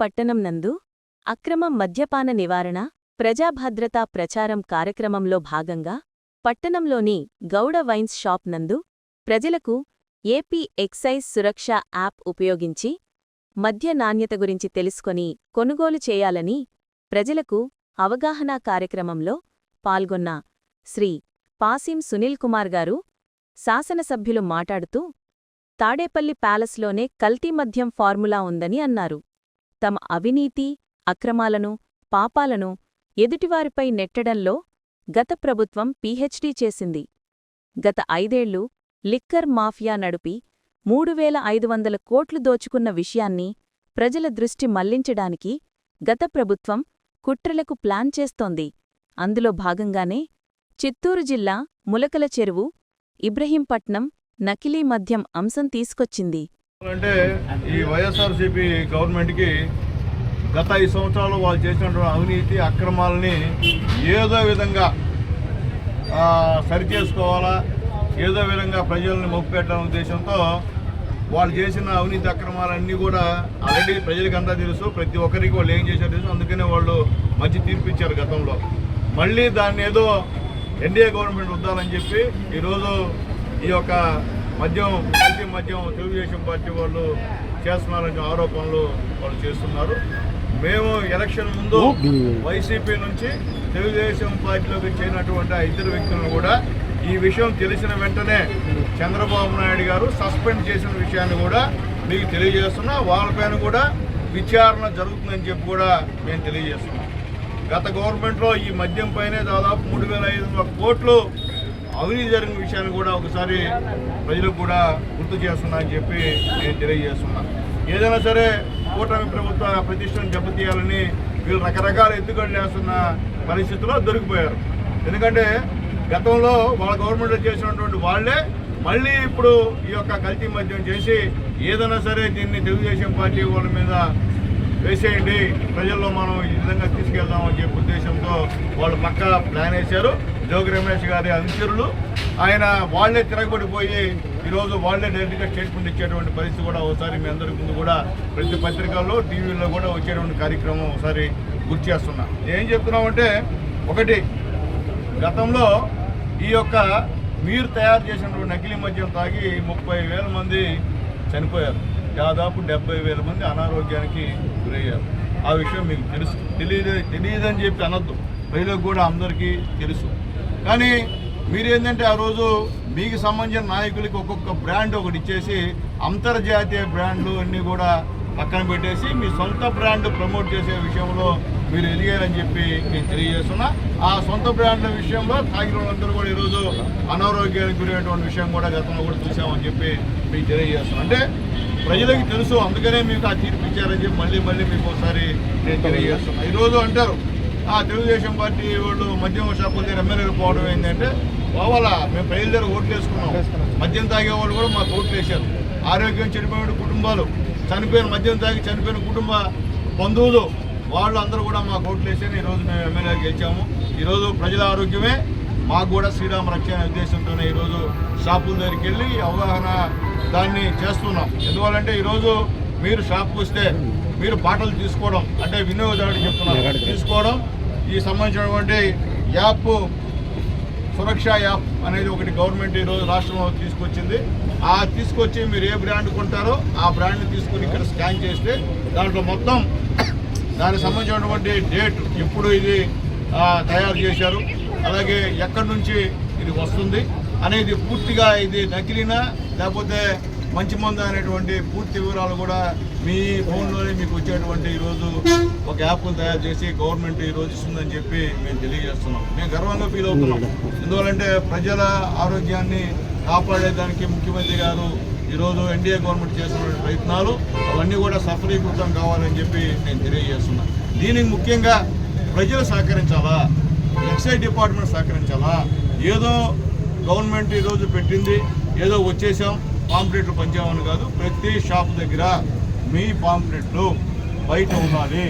పట్టణం నందు అక్రమ మద్యపాన నివారణ ప్రజాభద్రతా ప్రచారం కార్యక్రమంలో భాగంగా పట్టణంలోని గౌడ వైన్స్ షాప్ నందు ప్రజలకు ఏపీ ఎక్సైజ్ సురక్ష యాప్ ఉపయోగించి మద్య నాణ్యత గురించి తెలుసుకొని కొనుగోలు చేయాలని ప్రజలకు అవగాహనా కార్యక్రమంలో పాల్గొన్న శ్రీ పాసిం సునీల్ కుమార్ గారు శాసనసభ్యులు మాట్లాడుతూ తాడేపల్లి ప్యాలెస్లోనే కల్తీ మద్యం ఫార్ములా ఉందని అన్నారు. తమ అవినీతి అక్రమాలను పాపాలను ఎదుటివారిపై నెట్టడంలో గత ప్రభుత్వం పీహెచ్డీ చేసింది. గత ఐదేళ్ళు లిక్కర్ మాఫియా నడిపి మూడు వేల ఐదు వందల కోట్లు దోచుకున్న విషయాన్ని ప్రజల దృష్టి మళ్ళించడానికి గత ప్రభుత్వం కుట్రలకు ప్లాన్ చేస్తోంది. అందులో భాగంగానే చిత్తూరు జిల్లా ములకల చెరువు ఇబ్రహీంపట్నం నకిలీ మద్యం అంశం తీసుకొచ్చింది. అంటే ఈ వైఎస్ఆర్సీపీ గవర్నమెంట్కి గత ఐదు సంవత్సరాలు వాళ్ళు చేసినటువంటి అవినీతి అక్రమాలని ఏదో విధంగా సరిచేసుకోవాలా సరి చేసుకోవాలా ఏదో విధంగా ప్రజల్ని మొప్పెట్టాలనే ఉద్దేశంతో వాళ్ళు చేసిన అవినీతి అక్రమాలన్నీ కూడా ఆల్రెడీ ప్రజలకు అంతా తెలుసు ప్రతి ఒక్కరికి వాళ్ళు ఏం చేశారు తెలుసు అందుకనే వాళ్ళు మంచి తీర్పు ఇచ్చారు గతంలో. మళ్ళీ దాన్ని ఏదో ఎన్డీఏ గవర్నమెంట్ వద్దాలని చెప్పి ఈరోజు ఈ యొక్క మద్యం కల్తీ మద్యం తెలుగుదేశం పార్టీ వాళ్ళు చేస్తున్నారనే ఆరోపణలు వాళ్ళు చేస్తున్నారు. మేము ఎలక్షన్ ముందు వైసీపీ నుంచి తెలుగుదేశం పార్టీలోకి చేరినటువంటి ఆ ఇద్దరు వ్యక్తులను కూడా ఈ విషయం తెలిసిన వెంటనే చంద్రబాబు నాయుడు గారు సస్పెండ్ చేసిన విషయాన్ని కూడా మీకు తెలియజేస్తున్నా. వాళ్ళపైన కూడా విచారణ జరుగుతుందని చెప్పి కూడా మేము తెలియజేస్తున్నాం. గత గవర్నమెంట్లో ఈ మద్యం పైనే దాదాపు మూడు వేల ఐదు వందల కోట్లు అవినీతి జరిగిన విషయాన్ని కూడా ఒకసారి ప్రజలకు కూడా గుర్తు చేస్తున్నా అని చెప్పి నేను తెలియజేస్తున్నా. ఏదైనా సరే కూటమి ప్రభుత్వ ప్రతిష్టను దెబ్బతీయాలని వీళ్ళు రకరకాల ఎత్తుగడలు వేస్తున్న పరిస్థితుల్లో దొరికిపోయారు. ఎందుకంటే గతంలో వాళ్ళ గవర్నమెంట్ చేసినటువంటి వాళ్ళే మళ్ళీ ఇప్పుడు ఈ యొక్క కల్తీ మద్యం చేసి ఏదైనా సరే దీన్ని తెలుగుదేశం పార్టీ వాళ్ళ మీద వేసేయండి. ప్రజల్లో మనం ఈ విధంగా తీసుకెళ్దామని చెప్పే ఉద్దేశంతో వాళ్ళు పక్కా ప్లాన్ వేశారు. జోగి రమేష్ గారి అనుచరులు ఆయన వాళ్ళే తిరగబడిపోయి ఈరోజు వాళ్ళే డైరెక్ట్గా స్టేట్మెంట్ ఇచ్చేటువంటి పరిస్థితి కూడా ఒకసారి మీ అందరి ముందు కూడా ప్రతి పత్రికల్లో టీవీల్లో కూడా వచ్చేటువంటి కార్యక్రమం ఒకసారి గుర్తు చేస్తున్నా. ఏం చెప్తున్నామంటే ఒకటి గతంలో ఈ యొక్క మీరు తయారు చేసినటువంటి నకిలీ మద్యం తాగి ముప్పై వేల మంది చనిపోయారు. దాదాపు డెబ్బై వేల మంది అనారోగ్యానికి గురయ్యారు. ఆ విషయం మీకు తెలుసు. తెలియదు తెలియదని చెప్పి అనొద్దు. ప్రజలకు కూడా అందరికీ తెలుసు. కానీ మీరేంటంటే ఆ రోజు మీకు సంబంధించిన నాయకులకి ఒక్కొక్క బ్రాండ్ ఒకటి ఇచ్చేసి అంతర్జాతీయ బ్రాండ్లు అన్నీ కూడా పక్కన పెట్టేసి మీ సొంత బ్రాండ్ ప్రమోట్ చేసే విషయంలో మీరు ఎదిగారని చెప్పి నేను తెలియజేస్తున్నా. ఆ సొంత బ్రాండ్ల విషయంలో తాగిన వాళ్ళందరూ కూడా ఈరోజు అనారోగ్యానికి గురైనటువంటి విషయం కూడా గతంలో కూడా చూసామని చెప్పి మీకు తెలియజేస్తున్నాను అంటే ప్రజలకు తెలుసు అందుకనే మీకు ఆ తీర్పు ఇచ్చారని చెప్పి మళ్ళీ మళ్ళీ మీకు ఒకసారి నేను తెలియజేస్తున్నా. ఈరోజు అంటారు ఆ తెలుగుదేశం పార్టీ వాళ్ళు మద్యం షాపుల దగ్గర ఎమ్మెల్యేలు పోవడం ఏంటంటే పోవాలా మేము ప్రజల దగ్గర ఓట్లు వేసుకున్నాం. మద్యం తాగే వాళ్ళు కూడా మాకు ఓట్లు వేశారు. ఆరోగ్యం చెడిపోయిన కుటుంబాలు చనిపోయిన మద్యం తాగి చనిపోయిన కుటుంబ బంధువులు వాళ్ళు అందరూ కూడా మాకు ఓట్లు వేసారు ఈరోజు మేము ఎమ్మెల్యే గెలిచాము. ఈరోజు ప్రజల ఆరోగ్యమే. మాకు కూడా శ్రీరామ రక్షణ ఉద్దేశంతోనే ఈరోజు షాపుల దగ్గరికి వెళ్ళి అవగాహన దాన్ని చేస్తున్నాం. ఎందువల్లంటే ఈరోజు మీరు షాప్కి వస్తే మీరు బాటలు తీసుకోవడం అంటే వినియోగదారుడు చెప్తున్నారు తీసుకోవడం ఈ సంబంధించినటువంటి యాప్ సురక్ష యాప్ అనేది ఒకటి గవర్నమెంట్ ఈరోజు రాష్ట్రంలో తీసుకొచ్చింది. ఆ తీసుకొచ్చి మీరు ఏ బ్రాండ్ కొంటారో ఆ బ్రాండ్ని తీసుకుని ఇక్కడ స్కాన్ చేస్తే దాంట్లో మొత్తం దానికి సంబంధించినటువంటి డేట్ ఎప్పుడు ఇది తయారు చేశారు అలాగే ఎక్కడి నుంచి ఇది వస్తుంది అనేది పూర్తిగా ఇది నకిలీనా లేకపోతే మంచి మందు అనేటువంటి పూర్తి వివరాలు కూడా మీ ఫోన్లోనే మీకు వచ్చేటువంటి ఈరోజు ఒక యాప్ను తయారు చేసి గవర్నమెంట్ ఈరోజు ఇస్తుందని చెప్పి మేము తెలియజేస్తున్నాం. మేము గర్వంగా ఫీల్ అవుతున్నాం. ఎందువల్లంటే ప్రజల ఆరోగ్యాన్ని కాపాడేదానికి ముఖ్యమంత్రి గారు ఈరోజు ఎన్డీఏ గవర్నమెంట్ చేస్తున్న ప్రయత్నాలు అవన్నీ కూడా సఫలీకృతం కావాలని చెప్పి నేను తెలియజేస్తున్నాను దీనికి ముఖ్యంగా ప్రజలు సహకరించాలా? Excise department సహకరించాలా? ఏదో గవర్నమెంట్ ఈరోజు పెట్టింది ఏదో వచ్చేసాం పాంప్లెట్లు పంచామని కాదు ప్రతి షాప్ దగ్గర మీ పాంప్లెట్లు బయట ఉండాలి.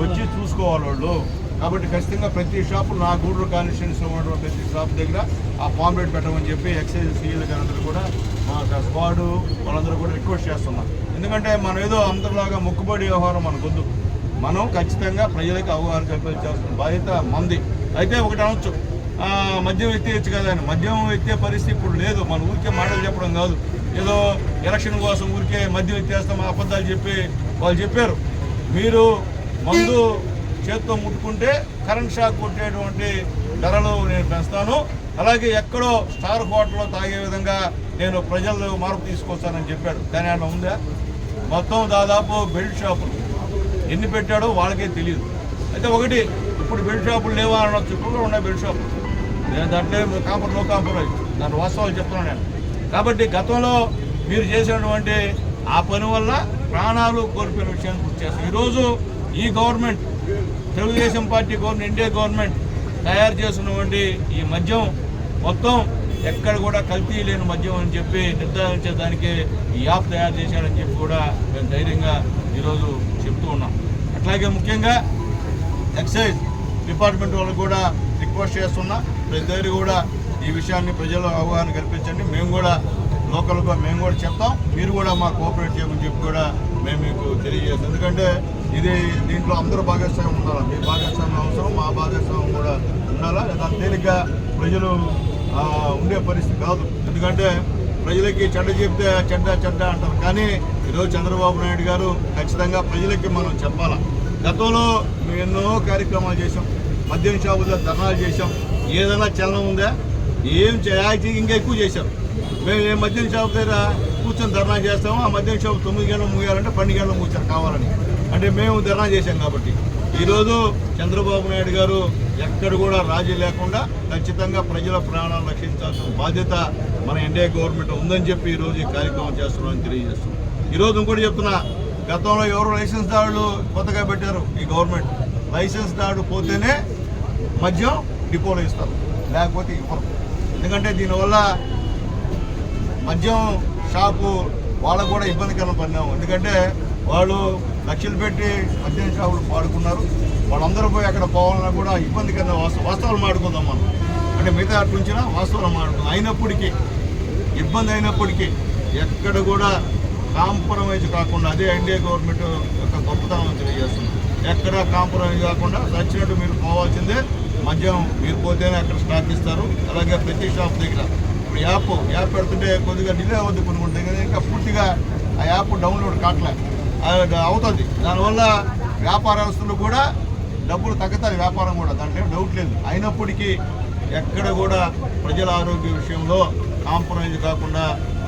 వచ్చి చూసుకోవాలి వాళ్ళు కాబట్టి ఖచ్చితంగా ప్రతి షాపు నా గూడూరు కాన్స్టిట్యూన్సీలో ఉన్నటువంటి ప్రతి షాప్ దగ్గర ఆ పాంప్లెట్ పెట్టమని చెప్పి ఎక్సైజ్ సీఎల్ గారందరూ కూడా మా స్క్వాడ్ వాళ్ళందరూ కూడా రిక్వెస్ట్ చేస్తున్నాం ఎందుకంటే మనం ఏదో అందరిలాగా మొక్కుబడి వ్యవహారం మనకొద్దు మనం ఖచ్చితంగా ప్రజలకు అవగాహన కల్పించాల్సిన బాధ్యత మంది అయితే ఒకటి అనొచ్చు. మద్యం ఎత్తేయచ్చు కదా అని. మద్యం ఎత్తే పరిస్థితి ఇప్పుడు లేదు. మన ఊరికే మాటలు చెప్పడం కాదు. ఏదో ఎలక్షన్ కోసం ఊరికే మద్యం ఎత్తేస్తాం అబద్ధాలు చెప్పి వాళ్ళు చెప్పారు. మీరు మందు చేత్తో ముట్టుకుంటే కరెంట్ షాక్ కొట్టేటువంటి ధరలు నేను పెంచుతాను. అలాగే ఎక్కడో స్టార్ హోటల్లో తాగే విధంగా నేను ప్రజల్లో మార్పు తీసుకొస్తానని చెప్పాడు. కానీ ఆయన ఉందా? మొత్తం దాదాపు బెల్ట్ షాపులు. ఎన్ని పెట్టాడో వాళ్ళకే తెలియదు అయితే ఒకటి ఇప్పుడు బెల్ట్ షాపులు లేవా అనొచ్చు ఇప్పుడు కూడా ఉన్నాయి బెల్ట్ షాపులు. నేను దాంట్లో కాంపర్ నో కాంప్రమైజ్ దాని వాస్తవాలు చెప్తున్నాను నేను. కాబట్టి గతంలో మీరు చేసినటువంటి ఆ పని వల్ల ప్రాణాలు కోల్పోయిన విషయాన్ని గుర్తు చేస్తాం ఈరోజు ఈ government Telugu Desam party government India government తయారు చేసినటువంటి ఈ మద్యం మొత్తం ఎక్కడ కూడా కల్తీ లేని మద్యం అని చెప్పి నిర్ధారించేదానికి ఈ యాప్ తయారు చేశాడని చెప్పి కూడా మేము ధైర్యంగా ఈరోజు చెప్తూ ఉన్నాం. అట్లాగే ముఖ్యంగా ఎక్సైజ్. డిపార్ట్మెంట్ వాళ్ళకు కూడా రిక్వెస్ట్ చేస్తున్నా ప్రతి దగ్గర కూడా ఈ విషయాన్ని ప్రజల్లో అవగాహన కల్పించండి. మేము కూడా లోకల్గా మేము కూడా చెప్తాం. మీరు కూడా మా కోఆపరేట్ చేయమని చెప్పి కూడా మేము మీకు తెలియజేస్తాం. ఎందుకంటే ఇది దీంట్లో అందరూ భాగస్వామ్యం ఉండాలి? మీ భాగస్వామ్యం అవసరం మా భాగస్వామ్యం కూడా ఉండాలా? లేదా తేలిగ్గా ప్రజలు ఉండే పరిస్థితి కాదు. ఎందుకంటే ప్రజలకి చెడ్డ చెప్తే చెడ్డ చెడ్డ అంటారు. కానీ ఈరోజు చంద్రబాబు నాయుడు గారు ఖచ్చితంగా ప్రజలకి మనం చెప్పాలా? గతంలో మేము ఎన్నో కార్యక్రమాలు చేసాం మద్యం షాపులో ధర్నాలు చేసాం ఏదైనా చలనం ఉందా? ఏం చేయాల్సి ఇంకా ఎక్కువ చేశాం మేము ఏ మద్యం షాప్ దగ్గర కూర్చొని ధర్నా చేస్తాము ఆ మద్యం షాప్ తొమ్మిది గంటలు మూయాలంటే పన్నెండు గంటలు మూసారు కావాలని. అంటే మేము ధర్నా చేశాం కాబట్టి. ఈరోజు చంద్రబాబు నాయుడు గారు ఎక్కడ కూడా రాజీ లేకుండా ఖచ్చితంగా ప్రజల ప్రాణాలు రక్షించాల్సిన బాధ్యత మన ఎన్డీఏ గవర్నమెంట్ ఉందని చెప్పి ఈరోజు ఈ కార్యక్రమం చేస్తున్నామని తెలియజేస్తున్నాం. ఈరోజు ఇంకోటి చెప్తున్నా గతంలో ఎవరు లైసెన్స్ దాడులు కొత్తగా పెట్టారు ఈ గవర్నమెంట్? లైసెన్స్ దాడు పోతేనే మద్యం డిపోలో ఇస్తారు లేకపోతే ఇవ్వరు. ఎందుకంటే దీనివల్ల మద్యం షాపు వాళ్ళకు కూడా ఇబ్బందికరం పడినాము. ఎందుకంటే వాళ్ళు లక్షలు పెట్టి మద్యం షాపులు పాడుకున్నారు వాళ్ళందరూ పోయి అక్కడ పోవాలన్నా కూడా ఇబ్బందికరంగా వాస్తవ వాస్తవాలు మాడుకుందాం మనం. అంటే మిగతా అటు నుంచినా వాస్తవాలు మాడుకుందాం అయినప్పటికీ ఇబ్బంది అయినప్పటికీ ఎక్కడ కూడా కాంప్రమైజ్ కాకుండా అదే ఎన్డీఏ గవర్నమెంట్ యొక్క గొప్పతనం తెలియజేస్తుంది. ఎక్కడ కాంప్రమైజ్ కాకుండా నచ్చినట్టు మీరు పోవాల్సిందే. మద్యం మీరు పోతేనే అక్కడ స్టాక్ ఇస్తారు. అలాగే ప్రతి షాప్ దగ్గర ఇప్పుడు యాప్ యాప్ పెడుతుంటే కొద్దిగా డిలే అవుద్ది కొన్ని కొన్ని దగ్గర. ఇంకా పూర్తిగా ఆ యాప్ డౌన్లోడ్ కావట్లే అది అవుతుంది. దానివల్ల వ్యాపారస్తులు కూడా డబ్బులు తగ్గుతారు. వ్యాపారం కూడా దాంట్లో ఏం డౌట్ లేదు. అయినప్పటికీ ఎక్కడ కూడా ప్రజల ఆరోగ్య విషయంలో కాంప్రమైజ్ కాకుండా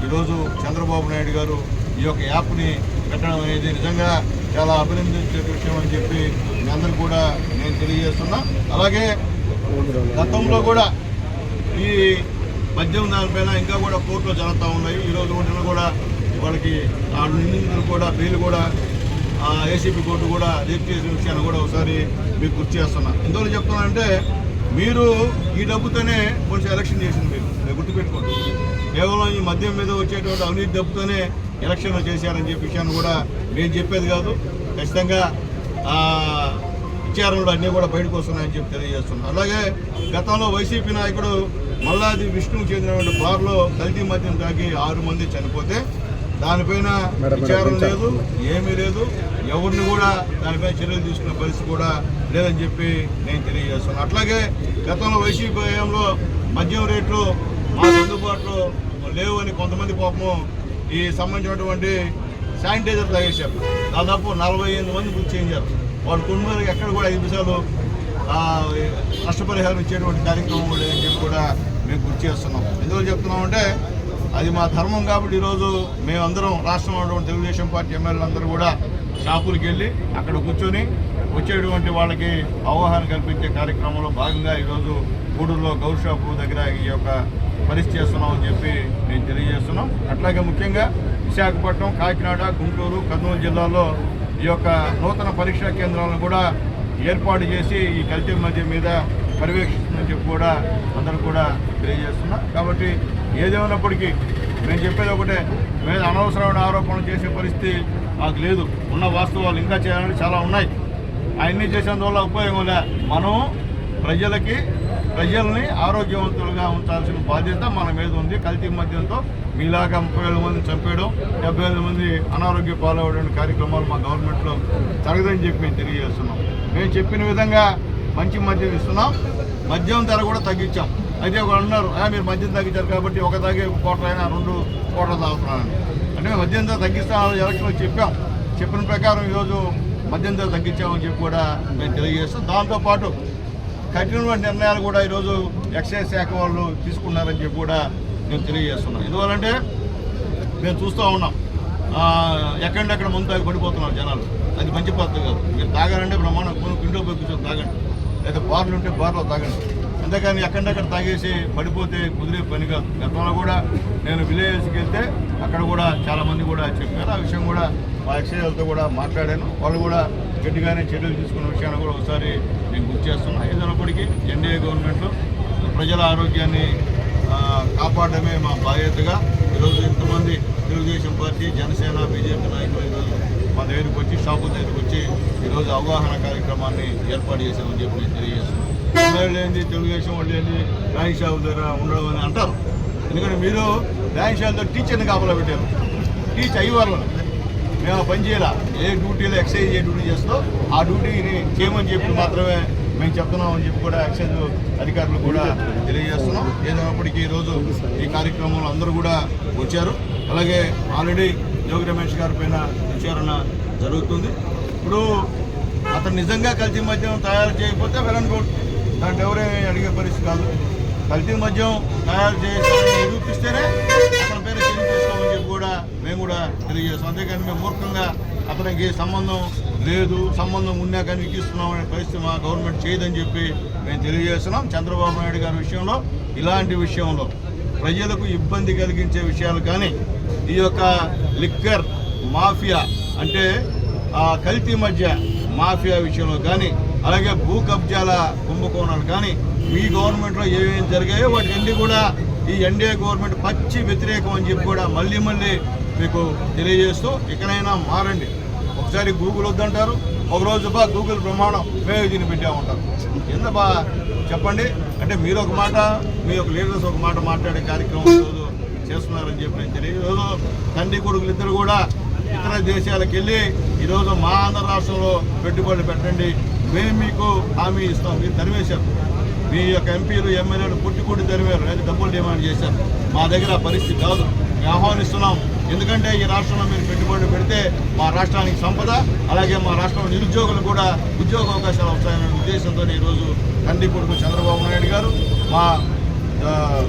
ఈరోజు చంద్రబాబు నాయుడు గారు ఈ యొక్క యాప్ని పెట్టడం అనేది నిజంగా చాలా అభినందించే విషయం అని చెప్పి మీ అందరు కూడా నేను తెలియజేస్తున్నా. అలాగే గతంలో కూడా ఈ మద్యం దానిపైన ఇంకా కూడా కోర్టులో జరుగుతూ ఉన్నాయి. ఈరోజు నిన్న కూడా వాళ్ళకి ఆ నిందితులు కూడా బెయిల్ కూడా ఏసీపీ కోర్టు కూడా రేపు చేసిన విషయాన్ని కూడా ఒకసారి మీకు గుర్తు చేస్తున్నా. ఎందువల్ల చెప్తున్నానంటే మీరు ఈ డబ్బుతోనే కొంచెం ఎలక్షన్ చేసింది మీరు. మీరు గుర్తుపెట్టుకోండి. కేవలం ఈ మద్యం మీద వచ్చేటువంటి అవినీతి డబ్బుతోనే ఎలక్షన్లు చేశారని చెప్పే విషయాన్ని కూడా నేను చెప్పేది కాదు. ఖచ్చితంగా విచారణలు అన్నీ కూడా బయటకు వస్తున్నాయని చెప్పి తెలియజేస్తున్నాను అలాగే గతంలో వైసీపీ నాయకుడు మల్లాది విష్ణువు చెందినటువంటి బార్లో కల్తీ మద్యం తాగి ఆరు మంది చనిపోతే దానిపైన విచారణ లేదు ఏమీ లేదు. ఎవరిని కూడా దానిపైన చర్యలు తీసుకునే పరిస్థితి కూడా లేదని చెప్పి నేను తెలియజేస్తున్నాను అట్లాగే గతంలో వైసీపీ హయాంలో మద్యం రేట్లు మాకు అందుబాటులో లేవు అని కొంతమంది పాపము ఈ సంబంధించినటువంటి శానిటైజర్ తాగేశారు దాదాపు నలభై ఎనిమిది మంది గుర్తు చేయించారు వాళ్ళ కుటుంబానికి ఎక్కడ కూడా ఐదు నిమిషాలు నష్టపరిహారం ఇచ్చేటువంటి కార్యక్రమం కూడా లేదని చెప్పి కూడా మేము గుర్తు చేస్తున్నాం. ఎందుకు చెప్తున్నాం అంటే అది మా ధర్మం కాబట్టి ఈరోజు మేమందరం రాష్ట్రంలో ఉన్నటువంటి తెలుగుదేశం పార్టీ ఎమ్మెల్యేలు అందరూ కూడా షాపులకు వెళ్ళి అక్కడ కూర్చొని వచ్చేటువంటి వాళ్ళకి అవగాహన కల్పించే కార్యక్రమంలో భాగంగా ఈరోజు గూడూరులో గౌర్ షాపు దగ్గర ఈ యొక్క పరిస్థితి చేస్తున్నామని చెప్పి నేను తెలియజేస్తున్నాం. అట్లాగే ముఖ్యంగా విశాఖపట్నం కాకినాడ గుంటూరు కర్నూలు జిల్లాలో ఈ యొక్క నూతన పరీక్షా కేంద్రాలను కూడా ఏర్పాటు చేసి ఈ కల్తీ మధ్య మీద పర్యవేక్షిస్తుందని చెప్పి కూడా అందరూ కూడా తెలియజేస్తున్నా కాబట్టి ఏదేమైనప్పటికీ నేను చెప్పేది ఒకటే మీద అనవసరమైన ఆరోపణలు చేసే పరిస్థితి మాకు లేదు. ఉన్న వాస్తవాలు ఇంకా చేయాలని చాలా ఉన్నాయి. అవన్నీ చేసేందువల్ల ఉపయోగం లే. మనం ప్రజలకి ప్రజల్ని ఆరోగ్యవంతులుగా ఉంచాల్సిన బాధ్యత మన మీద ఉంది. కల్తీ మద్యంతో మీలాగా ముప్పై వేల మంది చంపేయడం డెబ్బై వేల మంది అనారోగ్య పాలవడం కార్యక్రమాలు మా గవర్నమెంట్లో జరగదని చెప్పి మేము తెలియజేస్తున్నాం. మేము చెప్పిన విధంగా మంచి మద్యం ఇస్తున్నాం. మద్యం ధర కూడా తగ్గించాం. అయితే ఒకరు అన్నారు "ఆ, మీరు మద్యం తగ్గించారు కాబట్టి ఒక తాగే కోట్ల అయినా రెండు కోట్ల తాగుతున్నాను అంటే మద్యం ధర తగ్గిస్తామని ఎలక్షన్లో చెప్పాం. చెప్పిన ప్రకారం ఈరోజు మద్యం ధర తగ్గించామని చెప్పి కూడా మేము తెలియజేస్తాం దాంతోపాటు కఠినమైన నిర్ణయాలు కూడా ఈరోజు ఎక్సైజ్ శాఖ వాళ్ళు తీసుకున్నారని చెప్పి కూడా నేను తెలియజేస్తున్నాం ఎందువల్లంటే మేము చూస్తూ ఉన్నాం. ఎక్కడెక్కడ ముందు తాగి పడిపోతున్నారు జనాలు. అది మంచి పద్ధతి కాదు. మీరు తాగారంటే బ్రహ్మాండం కొన్ని పిండో పోయి కూర్చొని తాగండి. లేదా బార్లు ఉంటే బార్లో తాగండి. అంతేకాని ఎక్కడెక్కడ తాగేసి పడిపోతే కుదిరే పని కాదు. గతంలో కూడా నేను విలేజ్కి వెళ్తే అక్కడ కూడా చాలామంది కూడా చెప్పారు. ఆ విషయం కూడా మా ఎక్సైజ్లతో కూడా మాట్లాడాను. వాళ్ళు కూడా గట్టిగానే చర్యలు తీసుకున్న విషయాన్ని కూడా ఒకసారి నేను ఏదైనప్పటికీ ఎన్డీఏ గవర్నమెంట్లో ప్రజల ఆరోగ్యాన్ని కాపాడమే కాపాడడమే మా బాధ్యతగా ఈరోజు ఇంతమంది తెలుగుదేశం పార్టీ జనసేన బీజేపీ నాయకులు ఈరోజు మా దగ్గరికి వచ్చి షాపు దగ్గరికి వచ్చి ఈరోజు అవగాహన కార్యక్రమాన్ని ఏర్పాటు చేశామని చెప్పి నేను తెలియజేస్తున్నాను. ఎమ్మెల్యే ఏంది తెలుగుదేశం వాళ్ళు ఏంది రాయి షాపు దగ్గర ఉండడం అని అంటారు. ఎందుకంటే మీరు రాయి షాపుతో టీచర్ని కాపలా పెట్టారు. టీచ్ అయ్యేవారు మేము పని చేయాల? ఏ డ్యూటీలో ఎక్సైజ్ ఏ డ్యూటీ చేస్తో ఆ డ్యూటీని చేయమని చెప్పి మాత్రమే మేము చెప్తున్నాం అని చెప్పి కూడా ఎక్సైజ్ అధికారులు కూడా తెలియజేస్తున్నాం. ఏదైనప్పటికీ ఈరోజు ఈ కార్యక్రమంలో అందరూ కూడా వచ్చారు. అలాగే ఆల్రెడీ యోగి రమేష్ గారి పైన విచారణ జరుగుతుంది. ఇప్పుడు అతను నిజంగా కల్తీ మద్యం తయారు చేయకపోతే వెళ్ళని కోర్టు దాంట్లో ఎవరేమీ అడిగే పరిస్థితి కాదు. కల్తీ మద్యం తయారు చేసి నిరూపిస్తేనే అతని పేరు చేంజ్ చేసుకోమని చెప్పి కూడా మేము కూడా తెలియజేస్తాం. అంతేకాని మేము మూర్ఖంగా అతనికి సంబంధం లేదు సంబంధం ఉన్నా కానీ ఇస్తున్నామనే పరిస్థితి మా గవర్నమెంట్ చేయదని చెప్పి మేము తెలియజేస్తున్నాం. చంద్రబాబు నాయుడు గారి విషయంలో ఇలాంటి విషయంలో ప్రజలకు ఇబ్బంది కలిగించే విషయాలు కానీ ఈ యొక్క లిక్కర్ మాఫియా అంటే ఆ కల్తీ మధ్య మాఫియా విషయంలో కానీ అలాగే భూ కబ్జాల కుంభకోణాలు కానీ మీ గవర్నమెంట్లో ఏమేమి జరిగాయో వాటి అన్ని కూడా ఈ ఎన్డీఏ గవర్నమెంట్ పచ్చి వ్యతిరేకం అని చెప్పి కూడా మళ్ళీ మళ్ళీ మీకు తెలియజేస్తూ ఇకనైనా మారండి. ఒకసారి గూగుల్ వద్దంటారు ఒకరోజు బా గూగుల్ ప్రమాణం మేము దీన్ని పెట్టామంటారు ఎంత బా చెప్పండి? అంటే మీరు ఒక మాట మీ యొక్క లీడర్స్ ఒక మాట మాట్లాడే కార్యక్రమం ఈరోజు చేస్తున్నారని చెప్పి నేను తెలియదు ఈరోజు తండ్రి కొడుకులు ఇద్దరు కూడా ఇతర దేశాలకు వెళ్ళి ఈరోజు మా ఆంధ్ర రాష్ట్రంలో పెట్టుబడులు పెట్టండి. మేము మీకు హామీ ఇస్తాం. మీరు తరివేశారు మీ యొక్క ఎంపీలు ఎమ్మెల్యేలు పుట్టి కొట్టి తరివారు డబ్బులు డిమాండ్ చేశారు. మా దగ్గర పరిస్థితి కాదు. ఆహ్వానిస్తున్నాం. ఎందుకంటే ఈ రాష్ట్రంలో మీరు పెట్టుబడులు పెడితే మా రాష్ట్రానికి సంపద అలాగే మా రాష్ట్రంలో నిరుద్యోగులు కూడా ఉద్యోగ అవకాశాలు వస్తాయనే ఉద్దేశంతో ఈరోజు తండ్రి కొడుకు చంద్రబాబు నాయుడు గారు మా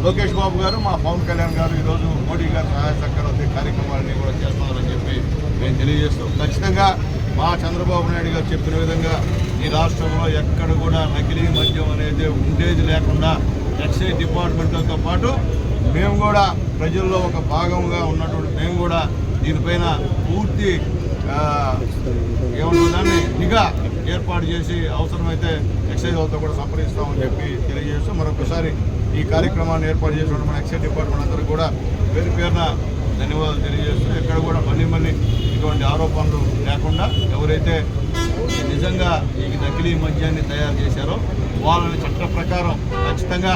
లోకేష్ బాబు గారు మా పవన్ కళ్యాణ్ గారు ఈరోజు మోడీ గారు సహాయ సహకారాలు కార్యక్రమాలని కూడా చేస్తున్నారని చెప్పి మేము తెలియజేస్తాం ఖచ్చితంగా మా చంద్రబాబు నాయుడు గారు చెప్పిన విధంగా ఈ రాష్ట్రంలో ఎక్కడ కూడా నకిలీ మద్యం అనేది ఉండేది లేకుండా ఎక్సైజ్ డిపార్ట్మెంట్తో పాటు మేము కూడా ప్రజల్లో ఒక భాగంగా ఉన్నటువంటి మేము కూడా దీనిపైన పూర్తి ఏమంటుందని దాన్ని నిఘా ఏర్పాటు చేసి అవసరమైతే ఎక్సైజ్ వాళ్ళతో కూడా సంప్రదిస్తామని చెప్పి తెలియజేస్తూ మరొకసారి ఈ కార్యక్రమాన్ని ఏర్పాటు చేసిన మన ఎక్సైజ్ డిపార్ట్మెంట్ అందరూ కూడా పేరు పేరున ధన్యవాదాలు తెలియజేస్తూ ఎక్కడ కూడా మళ్ళీ మళ్ళీ ఇటువంటి ఆరోపణలు లేకుండా ఎవరైతే నిజంగా ఈ నకిలీ మద్యాన్ని తయారు చేశారో వాళ్ళని చట్ట ప్రకారం ఖచ్చితంగా